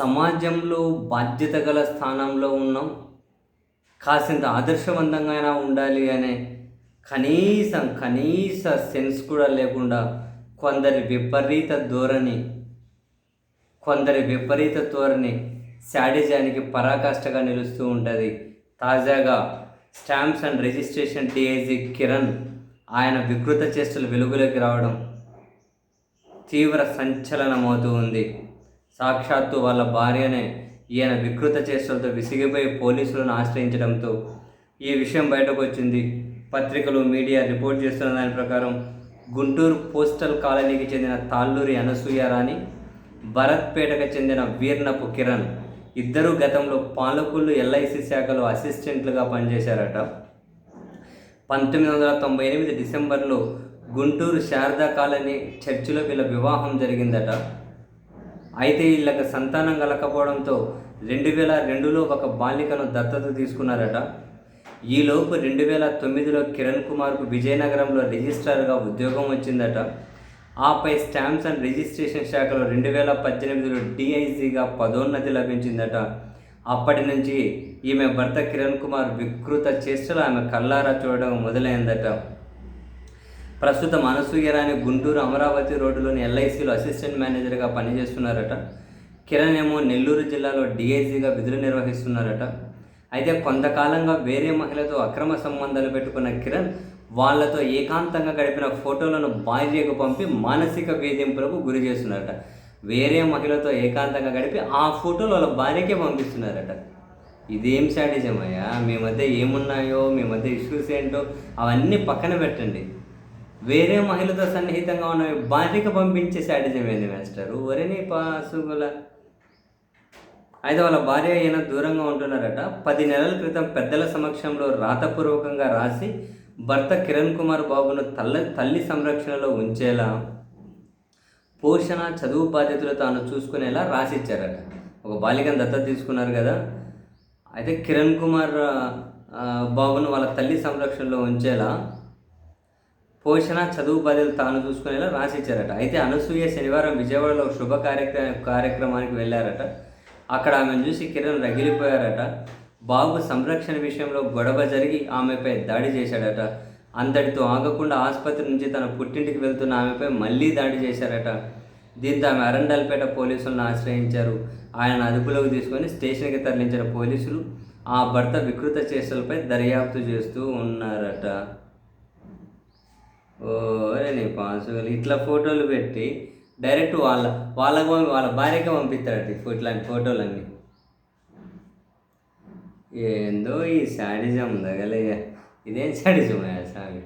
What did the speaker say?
సమాజంలో బాధ్యత గల స్థానంలో ఉన్నాం. కాసింత ఆదర్శవంతంగా ఉండాలి అనే కనీసం కనీస సెన్స్ కూడా లేకుండా కొందరి విపరీత ధోరణి కొందరి విపరీత ధోరణి శాడిజానికి పరాకాష్ఠగా నిలుస్తూ ఉంటుంది. తాజాగా stamps and registration DIG Kiran ఆయన వికృత చేష్టలు వెలుగులోకి రావడం తీవ్ర సంచలనమవుతూ ఉంది. సాక్షాత్తు వాళ్ళ భార్యనే ఈయన వికృత చేష్టలతో విసిగిపోయి పోలీసులను ఆశ్రయించడంతో ఈ విషయం బయటకు వచ్చింది పత్రికలు మీడియా రిపోర్ట్ చేస్తున్న దాని ప్రకారం గుంటూరు పోస్టల్ కాలనీకి చెందిన తాళ్ళూరి అనసూయ రాణి భరత్పేటకు చెందిన వీర్నపు కిరణ్ ఇద్దరు గతంలో పాలకుళ్ళు ఎల్ఐసి శాఖలో అసిస్టెంట్లుగా పనిచేశారట. పంతొమ్మిది వందల తొంభై ఎనిమిది డిసెంబర్లో గుంటూరు శారదా కాలనీ చర్చిలో వీళ్ళ వివాహం జరిగిందట. అయితే వీళ్ళకి సంతానం కలకపోవడంతో రెండు వేల రెండులో ఒక బాలికను దత్తత తీసుకున్నారట. ఈలోపు రెండు వేల తొమ్మిదిలో కిరణ్ కుమార్కు విజయనగరంలో రిజిస్ట్రార్గా ఉద్యోగం వచ్చిందట. ఆపై స్టాంప్స్ అండ్ రిజిస్ట్రేషన్ శాఖలో రెండు వేల పద్దెనిమిదిలో డిఐజీగా పదోన్నతి లభించిందట. అప్పటి నుంచి ఈమె భర్త కిరణ్ కుమార్ వికృత చేష్టలు ఆమె కల్లారా చూడడం మొదలైందట. ప్రస్తుతం అనసూయరాని గుంటూరు అమరావతి రోడ్డులోని ఎల్ఐసిలో అసిస్టెంట్ మేనేజర్గా పనిచేస్తున్నారట. కిరణ్ ఏమో నెల్లూరు జిల్లాలో డిఐజీగా విధులు నిర్వహిస్తున్నారట. అయితే కొంతకాలంగా వేరే మహిళతో అక్రమ సంబంధాలు పెట్టుకున్న కిరణ్ వాళ్ళతో ఏకాంతంగా గడిపిన ఫోటోలను భార్యకు పంపి మానసిక వేధింపులకు గురి చేస్తున్నారట. వేరే మహిళతో ఏకాంతంగా గడిపి ఆ ఫోటోలు వాళ్ళ భార్యకే పంపిస్తున్నారట. ఇదేం శాడిజం అయ్యా? మీ మధ్య ఏమున్నాయో? మీ మధ్య ఇష్యూస్ ఏంటో? అవన్నీ పక్కన పెట్టండి. వేరే మహిళతో సన్నిహితంగా ఉన్న బాలిక పంపించే శాడిజం ఏంది మాస్టర్ ఒరేని పాసుగుల. అయితే వాళ్ళ భార్య ఈయన దూరంగా ఉంటున్నారట. పది నెలల క్రితం పెద్దల సమక్షంలో రాతపూర్వకంగా రాసి భర్త కిరణ్ కుమార్ బాబును తల్ల తల్లి సంరక్షణలో ఉంచేలా పోషణ చదువు బాధ్యతలు తాను చూసుకునేలా రాసిచ్చారట. ఒక బాలికను దత్తత తీసుకున్నారు కదా. అయితే కిరణ్ కుమార్ బాబును వాళ్ళ తల్లి సంరక్షణలో ఉంచేలా పోషణ చదువు బాధ్యతలు తాను చూసుకునేలా రాసిచ్చారట. అయితే అనసూయ శనివారం విజయవాడలో శుభ కార్యక్రమ కార్యక్రమానికి వెళ్ళారట. అక్కడ ఆమెను చూసి కిరణ్ రగిలిపోయారట. బాబు సంరక్షణ విషయంలో గొడవ జరిగి ఆమెపై దాడి చేశాడట. అంతటితో ఆగకుండా ఆసుపత్రి నుంచి తన పుట్టింటికి వెళ్తున్న ఆమెపై మళ్ళీ దాడి చేశారట. దీంతో ఆమె అరండల్పేట పోలీసులను ఆశ్రయించారు. ఆయన అదుపులోకి తీసుకొని స్టేషన్కి తరలించిన పోలీసులు ఆ భర్త వికృత చేష్టలపై దర్యాప్తు చేస్తూ ఉన్నారట. ఓ నీ పాసులు ఇట్లా ఫోటోలు పెట్టి డైరెక్ట్ వాళ్ళ వాళ్ళకి వాళ్ళ భార్యకి పంపిస్తాడు ఇట్లాంటి ఫోటోలన్నీ. ఏందో ఈ శాడిజం తగలయ్య ఇదేం శాడిజం స్వామి?